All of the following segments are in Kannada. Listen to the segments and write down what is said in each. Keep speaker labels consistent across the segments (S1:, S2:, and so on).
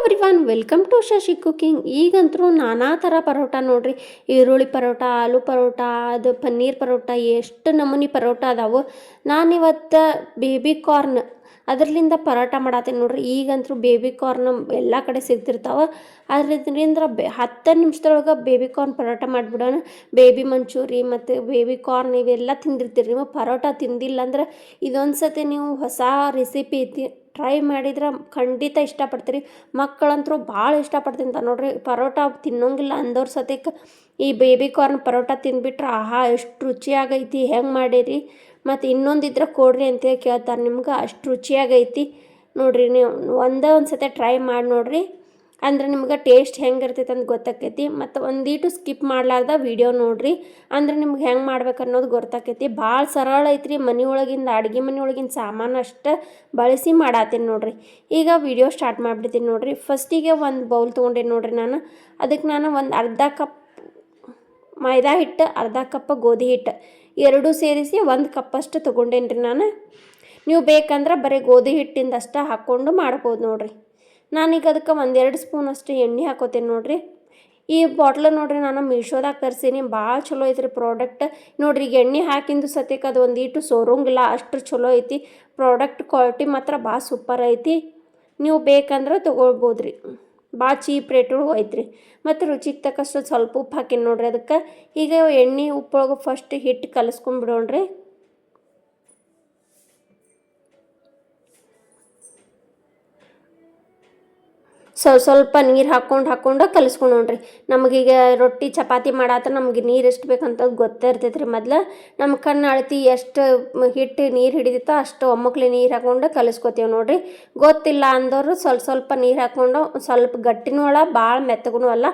S1: Everyone welcome to Shashi cooking ಈಗಂತೂ ನಾನಾ ಥರ ಪರೋಟ ನೋಡ್ರಿ. ಈರುಳ್ಳಿ ಪರೋಟ, ಆಲೂ ಪರೋಟ, ಅದು ಪನ್ನೀರ್ ಪರೋಟ, ಎಷ್ಟು ನಮೂನಿ ಪರೋಟ ಅದಾವು. ನಾನಿವತ್ತು ಬೇಬಿ ಕಾರ್ನ್ ಅದರಿಂದ ಪರೋಟ ಮಾಡತ್ತೀನಿ ನೋಡ್ರಿ. ಈಗಂತೂ ಬೇಬಿ ಕಾರ್ನ್ ಎಲ್ಲ ಕಡೆ ಸಿಗ್ತಿರ್ತಾವೆ. ಅದರಿಂದ ಬೆ, ಹತ್ತು ನಿಮಿಷದೊಳಗೆ ಬೇಬಿ ಕಾರ್ನ್ ಪರೋಟ ಮಾಡಿಬಿಡೋಣ. ಬೇಬಿ ಮಂಚೂರಿ ಮತ್ತು ಬೇಬಿ ಕಾರ್ನ್ ಇವೆಲ್ಲ ತಿಂದಿರ್ತೀರಿ. ನೀವು ಪರೋಟ ತಿಂದಿಲ್ಲ ಅಂದ್ರೆ ಇದೊಂದು ಸತಿ ನೀವು ಹೊಸ ರೆಸಿಪಿ ಐತಿ ಟ್ರೈ ಮಾಡಿದ್ರೆ ಖಂಡಿತ ಇಷ್ಟಪಡ್ತೀರಿ. ಮಕ್ಕಳಂತರೂ ಭಾಳ ಇಷ್ಟಪಡ್ತಿಂತ ನೋಡ್ರಿ, ಪರೋಟ ತಿನ್ನೋಂಗಿಲ್ಲ ಅಂದವ್ರ ಸತಿಕ ಈ ಬೇಬಿ ಕಾರ್ನ್ ಪರೋಟ ತಿಂದ್ಬಿಟ್ರೆ ಆಹಾ ಎಷ್ಟು ರುಚಿಯಾಗೈತಿ, ಹೆಂಗೆ ಮಾಡಿರಿ? ಮತ್ತು ಇನ್ನೊಂದಿದ್ರೆ ಕೊಡ್ರಿ ಅಂತ ಕೇಳ್ತಾರೆ ನಿಮ್ಗೆ, ಅಷ್ಟು ರುಚಿಯಾಗೈತಿ. ನೋಡ್ರಿ ನೀವು ಒಂದೇ ಒಂದು ಸತಿ ಟ್ರೈ ಮಾಡಿ ನೋಡ್ರಿ. ಅಂದ್ರೆ ನಿಮ್ಗೆ ಟೇಸ್ಟ್ ಹೆಂಗೆ ಇರ್ತೈತೆ ಅಂತ ಗೊತ್ತಾಕೈತಿ. ಮತ್ತು ಒಂದೀಟು ಸ್ಕಿಪ್ ಮಾಡ್ಲಾರ್ದ ವಿಡಿಯೋ ನೋಡ್ರಿ. ಅಂದ್ರೆ ನಿಮ್ಗೆ ಹೆಂಗೆ ಮಾಡ್ಬೇಕು ಅನ್ನೋದು ಗೊತ್ತಾಕೈತಿ. ಭಾಳ ಸರಳ ಐತ್ರಿ. ಮನೆಯೊಳಗಿಂದ ಅಡುಗೆ ಮನೆಯೊಳಗಿನ ಸಾಮಾನು ಅಷ್ಟು ಬಳಸಿ ಮಾಡತ್ತೀನಿ ನೋಡ್ರಿ. ಈಗ ವಿಡಿಯೋ ಸ್ಟಾರ್ಟ್ ಮಾಡಿಬಿಡ್ತೀನಿ ನೋಡ್ರಿ. ಫಸ್ಟಿಗೆ ಒಂದು ಬೌಲ್ ತೊಗೊಂಡೇನಿ ನೋಡ್ರಿ ನಾನು. ಅದಕ್ಕೆ ನಾನು ಒಂದು ಅರ್ಧ ಕಪ್ ಮೈದಾ ಹಿಟ್ಟು, ಅರ್ಧ ಕಪ್ ಗೋಧಿ ಹಿಟ್ಟು ಎರಡೂ ಸೇರಿಸಿ ಒಂದು ಕಪ್ಪಷ್ಟು ತೊಗೊಂಡೇನಿ ರೀ ನಾನು. ನೀವು ಬೇಕಂದ್ರೆ ಬರೀ ಗೋಧಿ ಹಿಟ್ಟಿಂದ ಅಷ್ಟೇ ಹಾಕ್ಕೊಂಡು ಮಾಡ್ಬೋದು ನೋಡ್ರಿ. ನಾನೀಗ ಅದಕ್ಕೆ ಒಂದೆರಡು ಸ್ಪೂನ್ ಅಷ್ಟು ಎಣ್ಣೆ ಹಾಕೋತೇನೆ ನೋಡಿರಿ. ಈ ಬಾಟ್ಲ ನೋಡಿರಿ ನಾನು ಮೀಶೋದಾಗ ತರಿಸೀನಿ, ಭಾಳ ಚಲೋ ಐತ್ರಿ ಪ್ರಾಡಕ್ಟ್ ನೋಡಿರಿ ಈಗ ಎಣ್ಣೆ ಹಾಕಿಂದು ಸತ್ಯಕ್ಕೆ ಅದು ಒಂದೀಟು ಸೋರೋಂಗಿಲ್ಲ, ಅಷ್ಟು ಚಲೋ ಐತಿ. ಪ್ರಾಡಕ್ಟ್ ಕ್ವಾಲಿಟಿ ಮಾತ್ರ ಭಾಳ ಸೂಪರ್ ಐತಿ. ನೀವು ಬೇಕಂದ್ರೆ ತೊಗೊಳ್ಬೋದು ರೀ ಭಾಳ ಚೀಪ್ ರೇಟೊಳಗೆ ಐತ್ರಿ ಮತ್ತು ರುಚಿಗೆ ತಕ್ಕಷ್ಟು ಸ್ವಲ್ಪ ಉಪ್ಪು ಹಾಕಿನಿ ನೋಡ್ರಿ ಅದಕ್ಕೆ. ಈಗ ಎಣ್ಣೆ ಉಪ್ಪೊಳಗೆ ಫಸ್ಟ್ ಹಿಟ್ಟು ಕಲಿಸ್ಕೊಂಡ್ಬಿಡೋಣ್ರಿ ಸ್ವ ಸ್ವಲ್ಪ ನೀರು ಹಾಕ್ಕೊಂಡು ಹಾಕ್ಕೊಂಡು ಕಲಿಸ್ಕೊಂಡ್ರಿ ನಮಗೀಗ ರೊಟ್ಟಿ, ಚಪಾತಿ ಮಾಡಾತ ನಮಗೆ ನೀರು ಎಷ್ಟು ಬೇಕಂತ ಗೊತ್ತೇ ಇರ್ತೈತೆ ರೀ ಮೊದ್ಲು ನಮ್ಮ ಕಣ್ಣು ಅಳತಿ ಎಷ್ಟು ಹಿಟ್ಟು ನೀರು ಹಿಡಿದಿತ್ತೋ ಅಷ್ಟು ಒಮ್ಮಕ್ಲಿ ನೀರು ಹಾಕ್ಕೊಂಡು ಕಲಿಸ್ಕೊತೀವಿ ನೋಡ್ರಿ. ಗೊತ್ತಿಲ್ಲ ಅಂದವರು ಸ್ವಲ್ಪ ಸ್ವಲ್ಪ ನೀರು ಹಾಕ್ಕೊಂಡು ಸ್ವಲ್ಪ ಗಟ್ಟಿನೂ ಅಲ್ಲ ಭಾಳ ಮೆತ್ತಗೂ ಅಲ್ಲ,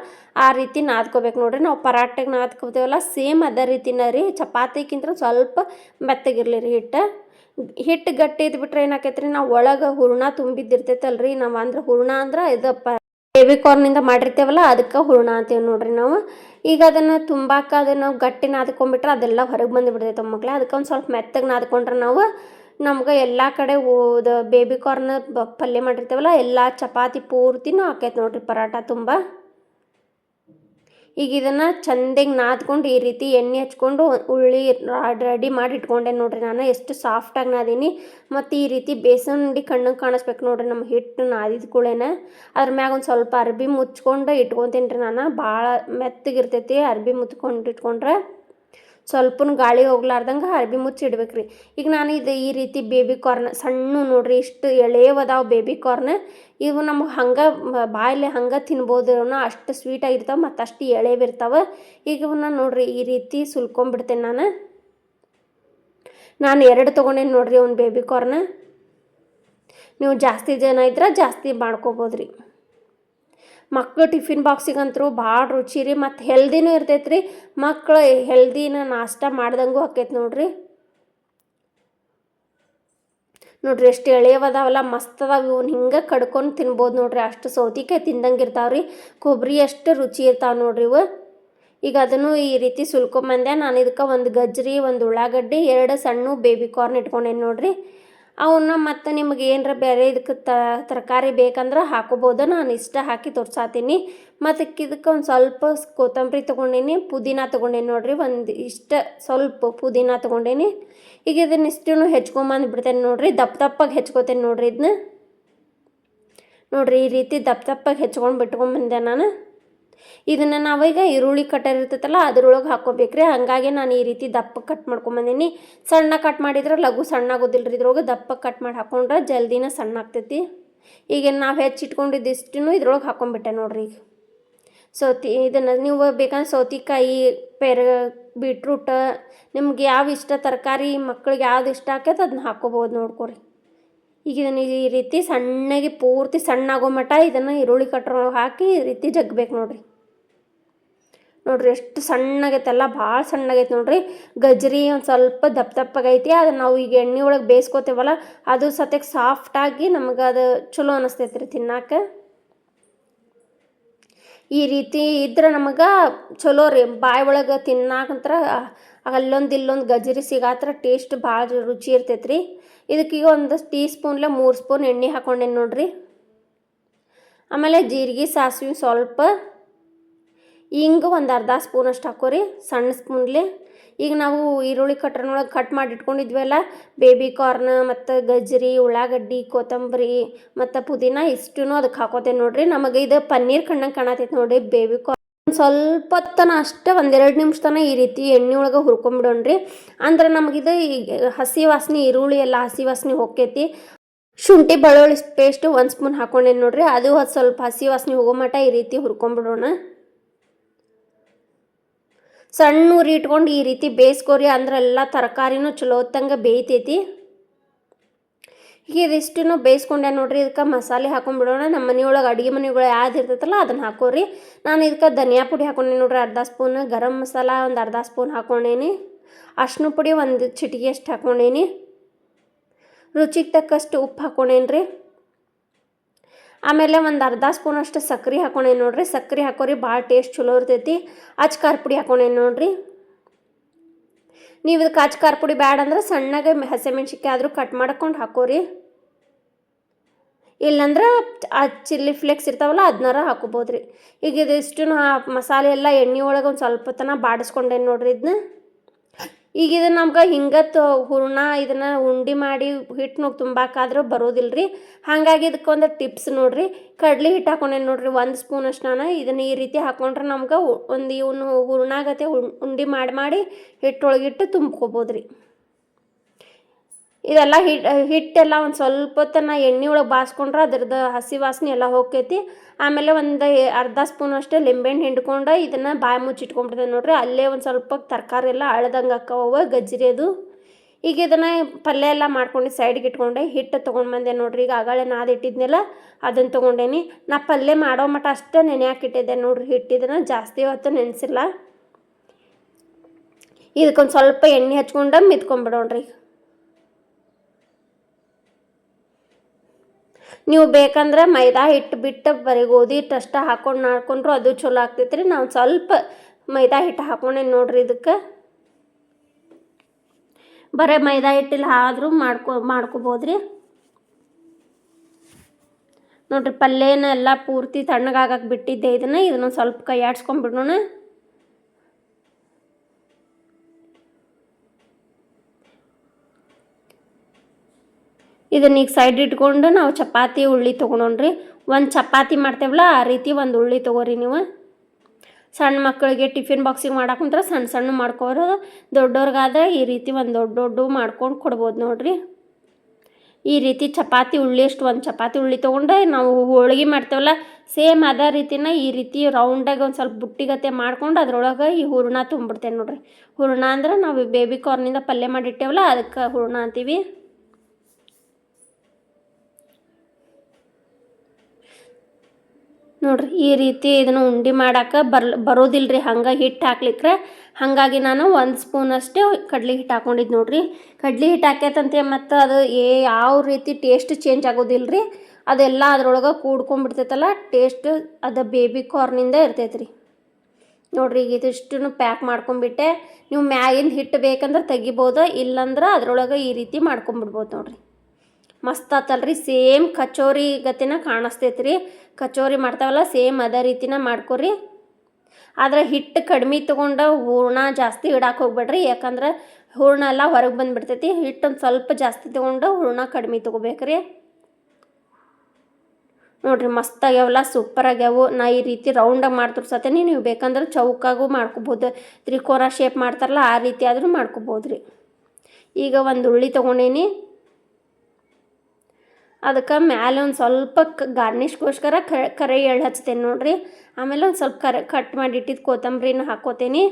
S1: ಆ ರೀತಿ ನಾದ್ಕೋಬೇಕು ನೋಡ್ರಿ. ನಾವು ಪರಾಟೆಗೆ ನಾದ್ಕೋತೀವಲ್ಲ, ಸೇಮ್ ಅದೇ ರೀತಿನ ರೀ. ಚಪಾತಿಗಿಂತ ಸ್ವಲ್ಪ ಮೆತ್ತಗಿರ್ಲಿ ರೀ ಹಿಟ್ಟು. ಹಿಟ್ಟು ಗಟ್ಟಿ ಇದ್ಬಿಟ್ರೆ ಏನಾಕೈತೆ ರೀ ನಾವು ಒಳಗೆ ಹೂರ್ಣ ತುಂಬಿದ್ದಿರ್ತೈತಲ್ಲ ರೀ ನಾವು ಅಂದ್ರೆ ಹೂರ್ಣ ಅಂದ್ರೆ ಇದಪ್ಪ ಪ ಬೇಬಿ ಕಾರ್ನಿಂದ ಮಾಡಿರ್ತೇವಲ್ಲ, ಅದಕ್ಕೆ ಹೂರ್ಣ ಅಂತೀವಿ ನೋಡ್ರಿ ನಾವು. ಈಗ ಅದನ್ನು ತುಂಬಾಕ ಅದನ್ನು ಗಟ್ಟಿ ನಾದ್ಕೊಂಡ್ಬಿಟ್ರೆ ಅದೆಲ್ಲ ಹೊರಗೆ ಬಂದುಬಿಡ್ತೈತೆ ಮಕ್ಳು. ಅದಕ್ಕೆ ಒಂದು ಸ್ವಲ್ಪ ಮೆತ್ತಗೆ ನಾದ್ಕೊಂಡ್ರೆ ನಾವು ನಮ್ಗೆ ಎಲ್ಲ ಕಡೆ ಓದ ಬೇಬಿ ಕಾರ್ನ್ ಪಲ್ಯ ಮಾಡಿರ್ತೇವಲ್ಲ, ಎಲ್ಲ ಚಪಾತಿ ಪೂರ್ತಿನೂ ಆಕೈತೆ ನೋಡ್ರಿ ಪರಾಟ ತುಂಬ. ಈಗ ಇದನ್ನು ಚಂದಾಗಿ ನಾದ್ಕೊಂಡು ಈ ರೀತಿ ಎಣ್ಣೆ ಹಚ್ಕೊಂಡು ಉಳ್ಳಿ ರೆಡಿ ಮಾಡಿ ಇಟ್ಕೊಂಡೆ ನೋಡಿರಿ ನಾನು. ಎಷ್ಟು ಸಾಫ್ಟಾಗಿ ನಾದೀನಿ. ಮತ್ತು ಈ ರೀತಿ ಬೇಸನ್ ಉಂಡಿ ಕಣ್ಣಿಗೆ ಕಾಣಿಸ್ಬೇಕು ನೋಡ್ರಿ ನಮ್ಮ ಹಿಟ್ಟು ನಾದಿದ ಕೂಳೆನ ಅದ್ರ ಮ್ಯಾಗ ಒಂದು ಸ್ವಲ್ಪ ಅರ್ಬಿ ಮುಚ್ಕೊಂಡು ಇಟ್ಕೊತೀನಿ ರೀ ನಾನು. ಭಾಳ ಮೆತ್ತಗಿರ್ತೈತಿ. ಅರ್ಬಿ ಮುಚ್ಕೊಂಡು ಇಟ್ಕೊಂಡ್ರೆ ಸ್ವಲ್ಪನೂ ಗಾಳಿ ಹೋಗ್ಲಾರ್ದಂಗೆ ಅರ್ಬಿ ಮುಚ್ಚಿ ಇಡ್ಬೇಕು ರೀ ಈಗ ನಾನು ಇದು ಈ ರೀತಿ ಬೇಬಿ ಕಾರ್ನ್ ಸಣ್ಣ ನೋಡ್ರಿ, ಇಷ್ಟು ಎಳೆವದಾವ ಬೇಬಿ ಕಾರ್ನ್ ಇವು ನಮ್ಗೆ ಹಂಗೆ, ಬಾಯಲ್ಲಿ ಹಂಗೆ ತಿನ್ಬೋದು ಇವನ್ನ ಅಷ್ಟು ಸ್ವೀಟಾಗಿರ್ತಾವೆ ಮತ್ತು ಅಷ್ಟು ಎಳೆವಿರ್ತಾವೆ ಈಗ ಇವನ್ನ ನೋಡ್ರಿ, ಈ ರೀತಿ ಸುಲ್ಕೊಂಬಿಡ್ತೇನೆ ನಾನು. ನಾನು ಎರಡು ತೊಗೊಂಡೇನಿ ನೋಡ್ರಿ ಅವ್ನು ಬೇಬಿ ಕಾರ್ನ್ ನೀವು ಜಾಸ್ತಿ ಜನ ಇದ್ರೆ ಜಾಸ್ತಿ ಮಾಡ್ಕೋಬೋದು ರೀ ಮಕ್ಳು ಟಿಫಿನ್ ಬಾಕ್ಸಿಗಂತರೂ ಭಾಳ ರುಚಿ ರೀ, ಮತ್ತು ಹೆಲ್ದಿನೂ ಇರ್ತೈತೆ ರೀ ಮಕ್ಕಳು ಹೆಲ್ದಿನ ನಾಷ್ಟ ಮಾಡ್ದಂಗೂ ಆಕೈತೆ ನೋಡ್ರಿ. ನೋಡ್ರಿ ಎಷ್ಟು ಎಳೆಯವದಾವಲ್ಲ ಮಸ್ತ್ ಅದಾವ ಇವ್ನ ಹಿಂಗೆ ಕಡ್ಕೊಂಡು ತಿನ್ಬೋದು ನೋಡ್ರಿ, ಅಷ್ಟು ಸೌತಿಕಾಯಿ ತಿಂದಂಗೆ ಇರ್ತಾವೆ ರೀ. ಕೊಬ್ಬರಿ ಅಷ್ಟು ರುಚಿ ಇರ್ತಾವೆ ನೋಡ್ರಿ ಇವು. ಈಗ ಅದನ್ನು ಈ ರೀತಿ ಸುಲ್ಕೊಂಬಂದೆ ನಾನು ಇದಕ್ಕೆ ಒಂದು ಗಜ್ಜರಿ, ಒಂದು ಉಳ್ಳಾಗಡ್ಡಿ, ಎರಡು ಸಣ್ಣ ಬೇಬಿ ಕಾರ್ನ್ ಇಟ್ಕೊಂಡೇನಿ ನೋಡ್ರಿ. ಅವನ್ನ ಮತ್ತು ನಿಮ್ಗೆ ಏನರ ಬೇರೆ ಇದಕ್ಕೆ ತರಕಾರಿ ಬೇಕಂದ್ರೆ ಹಾಕೋಬೋದು. ನಾನು ಇಷ್ಟ ಹಾಕಿ ತೋರ್ಸಾತೀನಿ. ಮತ್ತು ಇದಕ್ಕೆ ಒಂದು ಸ್ವಲ್ಪ ಕೊತ್ತಂಬರಿ ತೊಗೊಂಡೀನಿ, ಪುದೀನ ತೊಗೊಂಡೀನಿ ನೋಡಿರಿ. ಒಂದು ಇಷ್ಟ ಸ್ವಲ್ಪ ಪುದೀನ ತೊಗೊಂಡೀನಿ. ಈಗ ಇದನ್ನ ಇಷ್ಟು ಹೆಚ್ಕೊಂಬಂದು ಬಿಡ್ತೇನೆ ನೋಡಿರಿ. ದಪ್ಪ ದಪ್ಪಾಗಿ ಹೆಚ್ಕೋತೇನೆ ನೋಡಿರಿ ಇದನ್ನ ನೋಡಿರಿ ಈ ರೀತಿ ದಪ್ಪ ದಪ್ಪಾಗಿ ಹೆಚ್ಕೊಂಡು ಬಿಟ್ಕೊಂಬಂದೆ ನಾನು. ಇದನ್ನು ನಾವೀಗ ಈರುಳ್ಳಿ ಕಟ್ಟರ್ ಇರ್ತೈತಲ್ಲ, ಅದ್ರೊಳಗೆ ಹಾಕ್ಕೋಬೇಕ್ರಿ. ಹಾಗಾಗಿ ನಾನು ಈ ರೀತಿ ದಪ್ಪ ಕಟ್ ಮಾಡ್ಕೊಂಬಂದೀನಿ. ಸಣ್ಣ ಕಟ್ ಮಾಡಿದ್ರೆ ಲಘು ಸಣ್ಣ ಆಗೋದಿಲ್ಲ ರೀ ಇದ್ರೊಳಗೆ ದಪ್ಪ ಕಟ್ ಮಾಡಿ ಹಾಕೊಂಡ್ರೆ ಜಲ್ದಿನ ಸಣ್ಣ ಆಗ್ತೈತಿ. ಈಗ ನಾವು ಹೆಚ್ಚಿಟ್ಕೊಂಡಿದ್ದಿಷ್ಟು ಇದ್ರೊಳಗೆ ಹಾಕೊಂಡ್ಬಿಟ್ಟೆ ನೋಡ್ರಿ ಈಗ. ಸೌತಿ ಇದನ್ನು ನೀವು ಬೇಕಂದ್ರೆ ಸೌತಿಕಾಯಿ, ಪೆರ, ಬೀಟ್ರೂಟ, ನಿಮ್ಗೆ ಯಾವ ಇಷ್ಟ ತರಕಾರಿ, ಮಕ್ಳಿಗೆ ಯಾವ್ದು ಇಷ್ಟ ಆಕೈತೆ ಅದನ್ನ ಹಾಕ್ಕೋಬೋದು ನೋಡ್ಕೊರಿ. ಈಗ ಇದನ್ನು ಈ ರೀತಿ ಸಣ್ಣಗೆ ಪೂರ್ತಿ ಸಣ್ಣ ಆಗೋ ಮಟ್ಟ ಇದನ್ನು ಈರುಳ್ಳಿ ಕಟ್ಟರೊಳಗೆ ಹಾಕಿ ಈ ರೀತಿ ಜಗ್ಬೇಕು ನೋಡ್ರಿ. ನೋಡ್ರಿ, ಎಷ್ಟು ಸಣ್ಣಗೈತಲ್ಲ ಭಾಳ ಸಣ್ಣಗೈತೆ ನೋಡ್ರಿ. ಗಜ್ರಿ ಒಂದು ಸ್ವಲ್ಪ ದಪ್ಪ ದಪ್ಪಗೈತಿ, ಅದು ನಾವು ಈಗ ಎಣ್ಣೆ ಒಳಗೆ ಬೇಯಿಸ್ಕೋತೇವಲ್ಲ, ಅದು ಸತ್ಯಕ್ಕೆ ಸಾಫ್ಟಾಗಿ ನಮ್ಗೆ ಅದು ಚಲೋ ಅನಿಸ್ತೈತೆ ರೀ ತಿನ್ನಕ್ಕೆ ಈ ರೀತಿ ಇದ್ರೆ ನಮಗೆ ಚಲೋ ರೀ, ಬಾಯಿ ಒಳಗೆ ತಿನ್ನಾಕಂತ್ರ ಅಲ್ಲೊಂದು ಇಲ್ಲೊಂದು ಗಜ್ರಿ ಸಿಗಾತ್ರ ಟೇಸ್ಟ್ ಭಾಳ ರುಚಿ ಇರ್ತೈತೆ ರೀ ಇದಕ್ಕೀಗ ಒಂದು ಟೀ ಸ್ಪೂನ್ಲೆ ಮೂರು ಸ್ಪೂನ್ ಎಣ್ಣೆ ಹಾಕೊಂಡೇನಿ ನೋಡ್ರಿ. ಆಮೇಲೆ ಜೀರಿಗೆ ಸಾಸಿವೆ ಸ್ವಲ್ಪ ಹಿಂಗೆ ಒಂದು ಅರ್ಧ ಸ್ಪೂನ್ ಸ್ಪೂನಷ್ಟು ಹಾಕೋರಿ, ಸಣ್ಣ ಸ್ಪೂನ್ಲಿ. ಈಗ ನಾವು ಈರುಳ್ಳಿ ಕಟ್ರನೊಳಗೆ ಕಟ್ ಮಾಡಿ ಇಟ್ಕೊಂಡಿದ್ವಲ್ಲ ಬೇಬಿ ಕಾರ್ನ್ ಮತ್ತು ಗಜ್ಜರಿ, ಉಳ್ಳಾಗಡ್ಡಿ, ಕೊತ್ತಂಬರಿ ಮತ್ತು ಪುದೀನ ಇಷ್ಟೂ ಅದಕ್ಕೆ ಹಾಕೋತೇವೆ ನೋಡಿರಿ. ನಮಗೆ ಇದು ಪನ್ನೀರ್ ಕಣ್ಣಂಗೆ ಕಾಣತೈತೆ ನೋಡಿರಿ ಬೇಬಿ ಕಾರ್ನ್ ಸ್ವಲ್ಪ ಹೊತ್ತನ ಅಷ್ಟೇ ಒಂದೆರಡು ನಿಮಿಷ ತನ ಈ ರೀತಿ ಎಣ್ಣೆ ಒಳಗೆ ಹುರ್ಕೊಂಬಿಡೋಣ್ರಿ. ಅಂದ್ರೆ ನಮಗಿದು ಹಸಿ ವಾಸನೆ, ಈರುಳ್ಳಿ ಎಲ್ಲ ಹಸಿ ವಾಸನೆ ಹೋಗ್ತೈತಿ. ಶುಂಠಿ, ಬೆಳ್ಳುಳ್ಳಿ ಪೇಸ್ಟ್ ಒಂದು ಸ್ಪೂನ್ ಹಾಕೊಂಡೇನಿ ನೋಡ್ರಿ. ಅದು ಅದು ಸ್ವಲ್ಪ ಹಸಿ ವಾಸನೆ ಹೋಗೋ ಮಟ್ಟ ಈ ರೀತಿ ಹುರ್ಕೊಂಬಿಡೋಣ. ಸಣ್ಣ ಉರಿ ಇಟ್ಕೊಂಡು ಈ ರೀತಿ ಬೇಯಿಸ್ಕೋರಿ ಅಂದ್ರೆ ಎಲ್ಲ ತರಕಾರಿನೂ ಚಲೋ ಹೊತ್ತಂಗೆ ಬೇಯ್ತೈತಿ. ಈಗ ಇದಿಷ್ಟು ಬೇಯಿಸ್ಕೊಂಡೆ ನೋಡ್ರಿ, ಇದಕ್ಕೆ ಮಸಾಲೆ ಹಾಕೊಂಡ್ಬಿಡೋಣ ನಮ್ಮ ಮನೆಯೊಳಗೆ ಅಡುಗೆ ಮನೆಗಳು ಯಾವ್ದು ಇರ್ತೈತಲ್ಲ ಅದನ್ನು ಹಾಕೋರಿ. ನಾನು ಇದಕ್ಕೆ ಧನಿಯಾ ಪುಡಿ ಹಾಕೊಂಡೆ ನೋಡ್ರಿ, ಅರ್ಧ ಸ್ಪೂನ್. ಗರಂ ಮಸಾಲ ಒಂದು ಅರ್ಧ ಸ್ಪೂನ್ ಹಾಕೊಂಡೇನಿ. ಅರ್ಶಿನ ಪುಡಿ ಒಂದು ಚಿಟಿಗೆ ಅಷ್ಟು ಹಾಕೊಂಡೇನಿ. ರುಚಿಗೆ ತಕ್ಕಷ್ಟು ಉಪ್ಪು ಹಾಕೊಂಡೇನಿ ಆಮೇಲೆ ಒಂದು ಅರ್ಧ ಸ್ಪೂನಷ್ಟು ಸಕ್ಕರೆ ಹಾಕೊಂಡೇನಿ ನೋಡ್ರಿ. ಸಕ್ಕರೆ ಹಾಕೋರಿ ಭಾಳ ಟೇಸ್ಟ್ ಚಲೋ ಇರ್ತೈತಿ. ಅಚ್ ಖಾರ ಪುಡಿ ಹಾಕೊಂಡೇನಿ ನೋಡ್ರಿ. ನೀವು ಇದಕ್ಕೆ ಅಚ್ ಖಾರ ಪುಡಿ ಬ್ಯಾಡ ಅಂದ್ರೆ ಸಣ್ಣಗೆ ಹಸಿಮೆಣ್ಸಿಕಾಯಿ ಆದರೂ ಕಟ್ ಮಾಡ್ಕೊಂಡು ಹಾಕೋರಿ. ಇಲ್ಲಂದ್ರೆ ಆ ಚಿಲ್ಲಿ ಫ್ಲೇಕ್ಸ್ ಇರ್ತಾವಲ್ಲ ಅದನ್ನಾರ ಹಾಕೋಬೋದು ರೀ ಈಗ ಇದಿಷ್ಟು ಮಸಾಲೆ ಎಲ್ಲ ಎಣ್ಣೆ ಒಳಗೆ ಒಂದು ಸ್ವಲ್ಪ ತನ ಬಾಡಿಸ್ಕೊಂಡೇನು ನೋಡ್ರಿ ಇದನ್ನ ಈಗ ಇದು ನಮ್ಗೆ ಹಿಂಗತ್ತು ಹೂರ್ಣ ಇದನ್ನು ಉಂಡೆ ಮಾಡಿ ಹಿಟ್ಟು ತುಂಬಾಕಾದ್ರೂ ಬರೋದಿಲ್ಲ ರೀ ಹಾಗಾಗಿ ಇದಕ್ಕೊಂದು ಟಿಪ್ಸ್ ನೋಡ್ರಿ. ಕಡ್ಲೆ ಹಿಟ್ಟು ಹಾಕೊಂಡೇನೆ ನೋಡ್ರಿ, ಒಂದು ಸ್ಪೂನ್ ಅಷ್ಟು ನಾನು ಇದನ್ನು ಈ ರೀತಿ ಹಾಕೊಂಡ್ರೆ ನಮ್ಗೆ ಒಂದು ಇವನು ಹೂರ್ಣಾಗತ್ತೆ ಉಂಡೆ ಮಾಡಿ ಮಾಡಿ ಹಿಟ್ಟೊಳಗಿಟ್ಟು ತುಂಬ್ಕೊಬೋದು ರೀ ಇದೆಲ್ಲ ಹಿಟ್ಟು ಹಿಟ್ಟೆಲ್ಲ ಒಂದು ಸ್ವಲ್ಪ ತನ ಎಣ್ಣೆ ಒಳಗೆ ಬಾಸ್ಕೊಂಡ್ರೆ ಅದ್ರದ್ದು ಹಸಿ ವಾಸನೆ ಎಲ್ಲ ಹೋಗ್ತೈತಿ. ಆಮೇಲೆ ಒಂದು ಅರ್ಧ ಸ್ಪೂನ್ ಅಷ್ಟೇ ಲಿಂಬೆಹಣ್ಣು ಹಿಂಡ್ಕೊಂಡು ಇದನ್ನು ಬಾಯಿ ಮುಚ್ಚಿಟ್ಕೊಂಡ್ಬಿಡ್ತೇನೆ ನೋಡ್ರಿ. ಅಲ್ಲೇ ಒಂದು ಸ್ವಲ್ಪ ತರಕಾರಿ ಎಲ್ಲ ಅಳ್ದಂಗೆ ಅಕ್ಕವ ಗಜ್ಜರಿ ಅದು. ಈಗ ಇದನ್ನು ಪಲ್ಯ ಎಲ್ಲ ಮಾಡ್ಕೊಂಡು ಸೈಡ್ಗೆ ಇಟ್ಕೊಂಡೆ. ಹಿಟ್ಟು ತೊಗೊಂಡು ಬಂದೆ ನೋಡ್ರಿ. ಈಗ ಆಗಳೆ ನಾದು ಇಟ್ಟಿದ್ನೆಲ್ಲ ಅದನ್ನು ತೊಗೊಂಡೇನಿ. ನಾ ಪಲ್ಯ ಮಾಡೋ ಮಟ್ಟ ಅಷ್ಟೇ ನೆನೆ ಹಾಕಿಟ್ಟಿದ್ದೆ ನೋಡ್ರಿ. ಹಿಟ್ಟಿದನ್ನು ಜಾಸ್ತಿ ಹೊತ್ತು ನೆನೆಸಿಲ್ಲ. ಇದಕ್ಕೊಂದು ಸ್ವಲ್ಪ ಎಣ್ಣೆ ಹಚ್ಕೊಂಡು ಮಿತ್ಕೊಂಡ್ಬಿಡೋಣ್ರಿ ನೀವು ಬೇಕಂದ್ರೆ ಮೈದಾ ಹಿಟ್ಟು ಬಿಟ್ಟು ಬರೀ ಗೋಧಿ ಹಿಟ್ಟು ಹಾಕೊಂಡು ಮಾಡ್ಕೊಂಡ್ರು ಅದು ಚಲೋ ಆಗ್ತೈತೆ ರೀ ನಾವು ಸ್ವಲ್ಪ ಮೈದಾ ಹಿಟ್ಟು ಹಾಕೊಂಡೇನಿ ನೋಡ್ರಿ ಇದಕ್ಕೆ? ಬರೀ ಮೈದಾ ಹಿಟ್ಟಿಲ್ಲ ಆದರೂ ಮಾಡ್ಕೊ ಮಾಡ್ಕೋಬೋದು ರೀ ನೋಡ್ರಿ ಪಲ್ಯನ ಎಲ್ಲ ಪೂರ್ತಿ ತಣ್ಣಗಾಗಕ್ಕೆ ಬಿಟ್ಟಿದ್ದೆ ಇದನ್ನು. ಇದನ್ನು ಸ್ವಲ್ಪ ಕೈ ಇದನ್ನ ಈಗ ಸೈಡ್ ಇಟ್ಕೊಂಡು ನಾವು ಚಪಾತಿ, ಉಳ್ಳಿ ತೊಗೊಳೋಣ್ರಿ ಒಂದು ಚಪಾತಿ ಮಾಡ್ತೇವಲ್ಲ, ಆ ರೀತಿ ಒಂದು ಉಳ್ಳಿ ತೊಗೋರಿ ನೀವು. ಸಣ್ಣ ಮಕ್ಕಳಿಗೆ ಟಿಫಿನ್ ಬಾಕ್ಸಿಗೆ ಮಾಡಾಕಂದ್ರೆ ಸಣ್ಣ ಸಣ್ಣ ಮಾಡ್ಕೋರು ದೊಡ್ಡವ್ರಿಗಾದ್ರೆ ಈ ರೀತಿ ಒಂದು ದೊಡ್ಡ ದೊಡ್ಡ ಮಾಡ್ಕೊಂಡು ಕೊಡ್ಬೋದು ನೋಡಿರಿ. ಈ ರೀತಿ ಚಪಾತಿ, ಉಳ್ಳಿ ಅಷ್ಟು ಒಂದು ಚಪಾತಿ, ಉಳ್ಳಿ ತೊಗೊಂಡು ನಾವು ಹೋಳಿಗೆ ಮಾಡ್ತೇವಲ್ಲ, ಸೇಮ್ ಅದೇ ರೀತಿನ ಈ ರೀತಿ ರೌಂಡಾಗಿ ಒಂದು ಸ್ವಲ್ಪ ಬುಟ್ಟಿಗತೆ ಮಾಡ್ಕೊಂಡು ಅದ್ರೊಳಗೆ ಈ ಹೂರ್ಣ ತುಂಬಿಡ್ತೇವೆ ನೋಡ್ರಿ. ಹೂರ್ಣ ಅಂದ್ರೆ ನಾವು ಬೇಬಿ ಕಾರ್ನಿಂದ ಪಲ್ಯ ಮಾಡಿಟ್ಟೇವಲ್ಲ, ಅದಕ್ಕೆ ಹೂರ್ಣ ಅಂತೀವಿ. ನೋಡ್ರಿ, ಈ ರೀತಿ ಇದನ್ನು ಉಂಡೆ ಮಾಡಕ್ಕೆ ಬರ್ ಬರೋದಿಲ್ಲ ರೀ ಹಂಗೆ ಹಿಟ್ಟು ಹಾಕ್ಲಿಕ್ಕೆ ಹಾಗಾಗಿ ನಾನು ಒಂದು ಸ್ಪೂನ್ ಅಷ್ಟೇ ಕಡ್ಲೆ ಹಿಟ್ಟು ಹಾಕೊಂಡಿದ್ದು ನೋಡ್ರಿ. ಕಡ್ಲೆ ಹಿಟ್ಟು ಹಾಕೈತಂತೆ ಮತ್ತು ಅದು ಏ, ಯಾವ ರೀತಿ ಟೇಸ್ಟ್ ಚೇಂಜ್ ಆಗೋದಿಲ್ಲ ರೀ ಅದೆಲ್ಲ ಅದ್ರೊಳಗೆ ಕೂಡ್ಕೊಂಡ್ಬಿಡ್ತೈತಲ್ಲ, ಟೇಸ್ಟ್ ಅದು ಬೇಬಿ ಕಾರ್ನಿಂದ ಇರ್ತೈತೆ ರೀ ನೋಡ್ರಿ ಈಗ ಇದಿಷ್ಟು ಪ್ಯಾಕ್ ಮಾಡ್ಕೊಂಡ್ಬಿಟ್ಟೆ. ನೀವು ಮ್ಯಾಗಿಂದ ಹಿಟ್ಟು ಬೇಕಂದ್ರೆ ತೆಗಿಬೋದು, ಇಲ್ಲಂದ್ರೆ ಅದ್ರೊಳಗೆ ಈ ರೀತಿ ಮಾಡ್ಕೊಂಬಿಡ್ಬೋದು ನೋಡ್ರಿ. ಮಸ್ತ್ ಆತಲ್ರಿ. ಸೇಮ್ ಕಚೋರಿ ಗತಿನ ಕಾಣಿಸ್ತೈತೆ ರೀ ಕಚೋರಿ ಮಾಡ್ತಾವಲ್ಲ, ಸೇಮ್ ಅದೇ ರೀತಿನ ಮಾಡ್ಕೊರಿ. ಆದ್ರೆ ಹಿಟ್ಟು ಕಡಿಮೆ ತೊಗೊಂಡು ಹೂರ್ಣ ಜಾಸ್ತಿ ಇಡಕ್ಕೆ ಹೋಗ್ಬೇಡ್ರಿ. ಯಾಕಂದ್ರೆ ಹೂರ್ಣ ಎಲ್ಲ ಹೊರಗೆ ಬಂದುಬಿಡ್ತೈತಿ. ಹಿಟ್ಟೊಂದು ಸ್ವಲ್ಪ ಜಾಸ್ತಿ ತೊಗೊಂಡು ಹೂರ್ಣ ಕಡಿಮೆ ತೊಗೋಬೇಕ್ರಿ. ನೋಡ್ರಿ, ಮಸ್ತ್ ಆಗ್ಯಾವಲ್ಲ, ಸೂಪರ್ ಆಗ್ಯಾವು. ನಾ ಈ ರೀತಿ ರೌಂಡಾಗಿ ಮಾಡಿ ತೋರ್ಸತ್ತೇನೆ ನೀವು ಬೇಕಂದ್ರೆ ಚೌಕಾಗೂ ಮಾಡ್ಕೋಬೋದು. ತ್ರಿಕೋನ ಶೇಪ್ ಮಾಡ್ತಾರಲ್ಲ, ಆ ರೀತಿ ಆದರೂ ಮಾಡ್ಕೋಬೋದು ರೀ ಈಗ ಒಂದು ಉಳ್ಳಿ ತೊಗೊಂಡೇನಿ. ಅದಕ್ಕೆ ಮ್ಯಾಲೆ ಒಂದು ಸ್ವಲ್ಪ ಗಾರ್ನಿಷ್ಗೋಸ್ಕರ ಕರೆ ಎಳ್ಳು ಹಚ್ತೇನೆ ನೋಡಿರಿ. ಆಮೇಲೆ ಒಂದು ಸ್ವಲ್ಪ ಕರೆ, ಕಟ್ ಮಾಡಿ ಕೊತ್ತಂಬ್ರಿನ ಕೊತ್ತಂಬರಿನ ಹಾಕೋತೇನೆ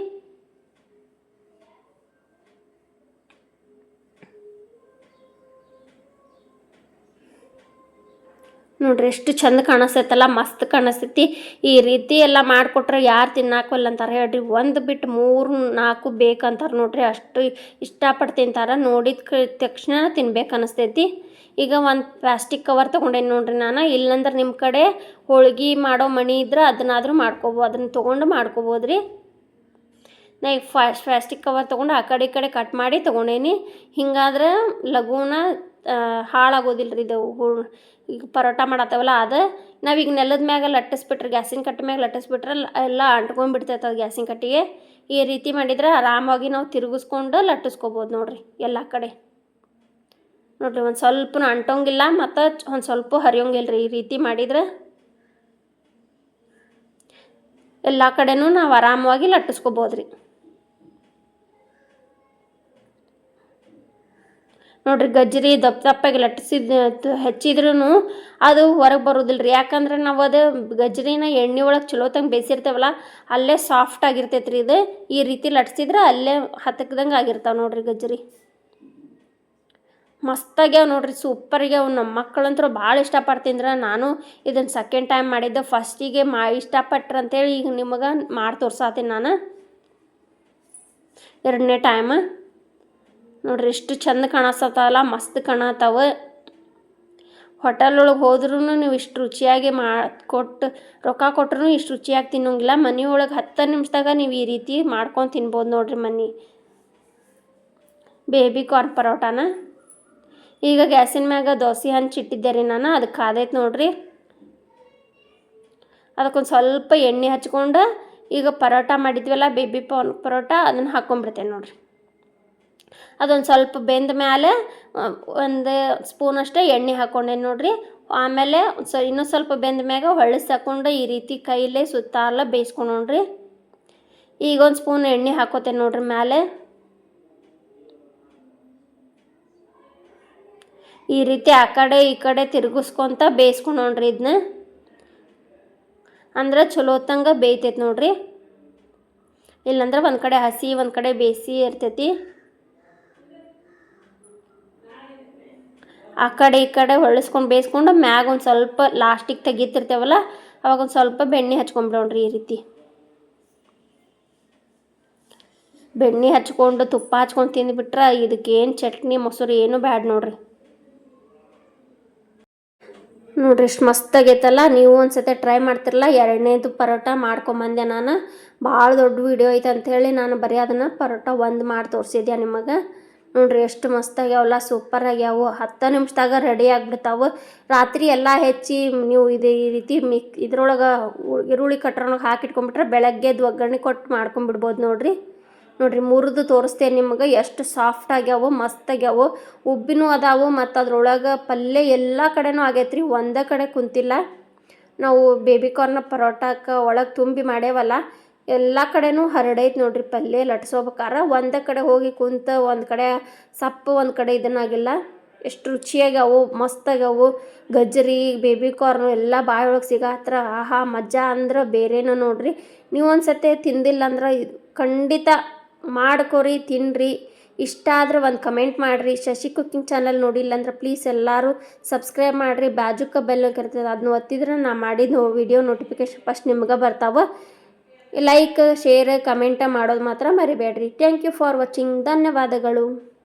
S1: ನೋಡ್ರಿ ಎಷ್ಟು ಚಂದ ಕಾಣಿಸ್ತೈತಲ್ಲ, ಮಸ್ತ್ ಕಾಣಿಸ್ತೈತಿ. ಈ ರೀತಿ ಎಲ್ಲ ಮಾಡಿಕೊಟ್ರೆ ಯಾರು ತಿನ್ನಾಕಲ್ಲ ಅಂತಾರೆ ಹೇಳ್ರಿ. ಒಂದು ಬಿಟ್ಟು ಮೂರು, ನಾಲ್ಕು ಬೇಕಂತಾರೆ ನೋಡ್ರಿ. ಅಷ್ಟು ಇಷ್ಟಪಟ್ಟು ತಿಂತಾರೆ ನೋಡಿದ ತಕ್ಷಣ ತಿನ್ಬೇಕು ಅನಿಸ್ತೈತಿ. ಈಗ ಒಂದು ಪ್ಲಾಸ್ಟಿಕ್ ಕವರ್ ತೊಗೊಂಡೇನಿ ನೋಡ್ರಿ ನಾನು. ಇಲ್ಲಂದ್ರೆ ನಿಮ್ಮ ಕಡೆ ಹೋಳ್ಗೆ ಮಾಡೋ ಮಣಿ ಇದ್ರೆ ಅದನ್ನಾದರೂ ಮಾಡ್ಕೋಬೋದು ಅದನ್ನ ತೊಗೊಂಡು ಮಾಡ್ಕೋಬೋದು ರೀ ನಾ ಈಗ ಫಾಸ್ಟ್ ಪ್ಲಾಸ್ಟಿಕ್ ಕವರ್ ತೊಗೊಂಡು ಆ ಕಡೆ ಈ ಕಡೆ ಕಟ್ ಮಾಡಿ ತೊಗೊಂಡೇನಿ. ಹಿಂಗಾದ್ರೆ ಲಘೂನ ಹಾಳಾಗೋದಿಲ್ಲ ರೀ ಇದು ಈಗ ಪರೋಟ ಮಾಡತ್ತವಲ್ಲ ಅದು. ನಾವು ಈಗ ನೆಲದ ಮ್ಯಾಗ ಲಟ್ಟಿಸ್ಬಿಟ್ರೆ, ಗ್ಯಾಸಿನ ಕಟ್ಟೆ ಮ್ಯಾಗ ಲಟ್ಟಿಸ್ಬಿಟ್ರೆ ಎಲ್ಲ ಅಂಟ್ಕೊಂಡ್ಬಿಡ್ತೈತೆ ಅದು ಗ್ಯಾಸಿನ ಕಟ್ಟಿಗೆ. ಈ ರೀತಿ ಮಾಡಿದ್ರೆ ಆರಾಮಾಗಿ ನಾವು ತಿರುಗಿಸ್ಕೊಂಡು ಲಟ್ಟಿಸ್ಕೊಬೋದು ನೋಡ್ರಿ ಎಲ್ಲ ಕಡೆ. ನೋಡ್ರಿ ಒಂದು ಸ್ವಲ್ಪ ಅಂಟೋಂಗಿಲ್ಲ ಮತ್ತು ಒಂದು ಸ್ವಲ್ಪ ಹರಿಯೋಂಗಿಲ್ಲ ರೀ ಈ ರೀತಿ ಮಾಡಿದ್ರೆ. ಎಲ್ಲ ಕಡೆನೂ ನಾವು ಆರಾಮವಾಗಿ ಲಟ್ಟಿಸ್ಕೊಬೋದು ರೀ ನೋಡ್ರಿ ಗಜ್ಜರಿ ದಪ್ಪ ದಪ್ಪಗೆ ಲಟ್ಟಿಸಿದ ಹೆಚ್ಚಿದ್ರೂ ಅದು ಹೊರಗೆ ಬರೋದಿಲ್ಲ ರೀ ಯಾಕಂದ್ರೆ ನಾವು ಅದು ಗಜ್ಜರಿನ ಎಣ್ಣೆ ಒಳಗೆ ಚಲೋತಂಗೆ ಬೇಯಿಸಿರ್ತೇವಲ್ಲ, ಅಲ್ಲೇ ಸಾಫ್ಟ್ ಆಗಿರ್ತೈತೆ ರೀ ಇದು. ಈ ರೀತಿ ಲಟ್ಸಿದ್ರೆ ಅಲ್ಲೇ ಹತ್ತಕ್ದಂಗೆ ಆಗಿರ್ತಾವೆ ನೋಡ್ರಿ ಗಜ್ಜರಿ. ಮಸ್ತಾಗ್ಯಾವ ನೋಡ್ರಿ ಅವು ನಮ್ಮ ಮಕ್ಕಳಂತರೂ ಭಾಳ ಇಷ್ಟಪಡ್ತಿಂದ್ರೆ ನಾನು ಇದನ್ನು ಸೆಕೆಂಡ್ ಟೈಮ್ ಮಾಡಿದ್ದೆ. ಫಸ್ಟಿಗೆ ಮಾ, ಇಷ್ಟಪಟ್ರು ಅಂತೇಳಿ ಈಗ ನಿಮಗೆ ಮಾಡಿ ತೋರ್ಸಾತೀನಿ ನಾನು. ಎರಡನೇ ಟೈಮ್ ನೋಡ್ರಿ, ಎಷ್ಟು ಚಂದ ಕಾಣಿಸ್ತಾವಲ್ಲ ಮಸ್ತ್ ಕಾಣತ್ತಾವ ಹೋಟೆಲ್ ಒಳಗೆ ಹೋದ್ರೂ ನೀವು ಇಷ್ಟು ರುಚಿಯಾಗಿ ಮಾ, ಕೊಟ್ಟು, ರೊಕ್ಕ ಕೊಟ್ರೂ ಇಷ್ಟು ರುಚಿಯಾಗಿ ತಿನ್ನೋಂಗಿಲ್ಲ. ಮನೆ ಒಳಗೆ ಹತ್ತು ನಿಮಿಷದಾಗ ನೀವು ಈ ರೀತಿ ಮಾಡ್ಕೊಂಡು ತಿನ್ಬೋದು ನೋಡ್ರಿ ಮನೆ. ಬೇಬಿ ಕಾರ್ನ್ ಪರೋಟಾನ. ಈಗ ಗ್ಯಾಸಿನ ಮ್ಯಾಗ ದೋಸೆ ಹಂಚಿಟ್ಟಿದ್ದೆ ರೀ ನಾನು ಅದಕ್ಕೆ ಕಾದೈತೆ ನೋಡ್ರಿ. ಅದಕ್ಕೊಂದು ಸ್ವಲ್ಪ ಎಣ್ಣೆ ಹಚ್ಕೊಂಡು ಈಗ ಪರೋಟ ಮಾಡಿದ್ವಲ್ಲ, ಬೇಬಿ ಪರೋಟ, ಅದನ್ನು ಹಾಕ್ಕೊಂಡ್ಬಿಡ್ತೇನೆ ನೋಡ್ರಿ. ಅದೊಂದು ಸ್ವಲ್ಪ ಬೆಂದ ಮೇಲೆ ಒಂದು ಸ್ಪೂನ್ ಅಷ್ಟೇ ಎಣ್ಣೆ ಹಾಕ್ಕೊಂಡೆ ನೋಡ್ರಿ. ಆಮೇಲೆ ಸ ಇನ್ನೂ ಸ್ವಲ್ಪ ಬೆಂದ ಮ್ಯಾಗ ಹೊಳ್ಳಿಸಿ ಹಾಕೊಂಡು ಈ ರೀತಿ ಕೈಲೇ ಸುತ್ತಾಲ ಬೇಯಿಸ್ಕೊಂಡು ನೋಡ್ರಿ. ಈಗ ಒಂದು ಸ್ಪೂನ್ ಎಣ್ಣೆ ಹಾಕೋತೇನೆ ನೋಡ್ರಿ ಮೇಲೆ ಈ ರೀತಿ ಆ ಕಡೆ ಈ ಕಡೆ ತಿರುಗಿಸ್ಕೊಂತ ಬೇಯಿಸ್ಕೊಂಡು ನೋಡ್ರಿ ಇದನ್ನ ಅಂದ್ರೆ ಚಲೋ ಹೊತ್ತಂಗೆ ಬೇಯ್ತೈತೆ ನೋಡ್ರಿ. ಇಲ್ಲಂದ್ರೆ ಒಂದು ಕಡೆ ಹಸಿ, ಒಂದು ಕಡೆ ಬೇಯಿಸಿ ಇರ್ತೈತಿ. ಆ ಕಡೆ ಈ ಕಡೆ ಹೊಳಸ್ಕೊಂಡು ಬೇಯಿಸ್ಕೊಂಡು ಮ್ಯಾಗ ಒಂದು ಸ್ವಲ್ಪ ಲಾಸ್ಟಿಗೆ ತೆಗಿತಿರ್ತೇವಲ್ಲ, ಅವಾಗ ಒಂದು ಸ್ವಲ್ಪ ಬೆಣ್ಣೆ ಹಚ್ಕೊಂಬಿಡೋಣ್ರಿ ಈ ರೀತಿ. ಬೆಣ್ಣೆ ಹಚ್ಕೊಂಡು ತುಪ್ಪ ಹಚ್ಕೊಂಡು ತಿಂದುಬಿಟ್ರೆ ಇದಕ್ಕೇನು ಚಟ್ನಿ ಮೊಸರು ಏನೂ ಬ್ಯಾಡ ನೋಡ್ರಿ. ನೋಡ್ರಿ ಎಷ್ಟು ಮಸ್ತ್ ಆಗೈತಲ್ಲ, ನೀವು ಒಂದ್ಸತಿ ಟ್ರೈ ಮಾಡ್ತಿರಲ್ಲ ಎರಡನೇದು ಪರೋಟ ಮಾಡ್ಕೊಂಬಂದೆ ನಾನು. ಭಾಳ ದೊಡ್ಡ ವಿಡಿಯೋ ಐತೆ ಅಂಥೇಳಿ ನಾನು ಬರೀ ಅದನ್ನು ಪರೋಟ ಒಂದು ಮಾಡಿ ತೋರಿಸಿದ್ಯಾ ನಿಮಗೆ. ನೋಡ್ರಿ ಎಷ್ಟು ಮಸ್ತ್ ಆಗ್ಯಾವಲ್ಲ ಸೂಪರ್ ಆಗ್ಯಾವು ಹತ್ತು ನಿಮಿಷದಾಗ ರೆಡಿ ಆಗಿಬಿಡ್ತಾವೆ. ರಾತ್ರಿ ಎಲ್ಲ ಹೆಚ್ಚಿ ನೀವು ಇದು ಈ ರೀತಿ ಮಿಕ್ ಇದ್ರೊಳಗೆ ಈರುಳ್ಳಿ ಕಟ್ರೊಳಗೆ ಹಾಕಿಟ್ಕೊಂಡ್ಬಿಟ್ರೆ ಬೆಳಗ್ಗೆದು ಒಗ್ಗರಣೆ ಕೊಟ್ಟು ಮಾಡ್ಕೊಂಬಿಡ್ಬೋದು ನೋಡ್ರಿ. ನೋಡ್ರಿ ಮುರಿದು ತೋರಿಸ್ತೇನೆ ನಿಮಗೆ ಎಷ್ಟು ಸಾಫ್ಟ್ ಆಗ್ಯಾವು ಮಸ್ತ್ ಆಗ್ಯಾವು ಉಬ್ಬಿನೂ ಅದಾವು ಮತ್ತು ಅದ್ರೊಳಗೆ ಪಲ್ಯ ಎಲ್ಲ ಕಡೆನೂ ಆಗೈತ್ರಿ, ಒಂದೇ ಕಡೆ ಕುಂತಿಲ್ಲ. ನಾವು ಬೇಬಿ ಕಾರ್ನ ಪರೋಟಕ್ಕೆ ಒಳಗೆ ತುಂಬಿ ಮಾಡೇವಲ್ಲ ಎಲ್ಲ ಕಡೆನೂ ಹರಡೈತೆ ನೋಡ್ರಿ ಪಲ್ಯ ಲಟ್ಸೋಬೇಕಾರ ಒಂದೇ ಕಡೆ ಹೋಗಿ ಕುಂತ ಒಂದು ಕಡೆ ಸಪ್ಪು, ಒಂದು ಕಡೆ ಇದನ್ನಾಗಿಲ್ಲ ಎಷ್ಟು ರುಚಿಯಾಗ್ಯಾವು ಮಸ್ತ್ ಆಗ್ಯಾವು ಗಜ್ಜರಿ ಬೇಬಿ ಕಾರ್ನು ಎಲ್ಲ ಬಾಯಿ ಒಳಗೆ ಸಿಗತ್ರ. ಆಹಾ ಮಜಾ ಅಂದ್ರೆ ಬೇರೆನೂ ನೋಡ್ರಿ. ನೀವು ಒಂದು ತಿಂದಿಲ್ಲ ಅಂದ್ರೆ ಖಂಡಿತ ಮಾಡ್ಕೊರಿ ತಿನ್ನಿರಿ ಇಷ್ಟ ಆದ್ರೆ ಒಂದು ಕಮೆಂಟ್ ಮಾಡಿರಿ. ಶಶಿ ಕುಕ್ಕಿಂಗ್ ಚಾನಲ್ ನೋಡಿಲ್ಲ ಅಂದ್ರೆ ಪ್ಲೀಸ್ ಎಲ್ಲರೂ ಸಬ್ಸ್ಕ್ರೈಬ್ ಮಾಡಿರಿ. ಬಾಜುಕ ಬೆಲ್ ಇರ್ತದೆ ಅದನ್ನ ಒತ್ತಿದ್ರೆ ನಾ ಮಾಡಿದ ವಿಡಿಯೋ ನೋಟಿಫಿಕೇಶನ್ ಫಸ್ಟ್ ನಿಮ್ಗೆ ಬರ್ತಾವೆ. ಲೈಕ್ ಶೇರ್ ಕಮೆಂಟ್ ಮಾಡೋದು ಮಾತ್ರ ಮರಿಬೇಡ್ರಿ. ಥ್ಯಾಂಕ್ ಯು ಫಾರ್ ವಾಚಿಂಗ್ ಧನ್ಯವಾದಗಳು.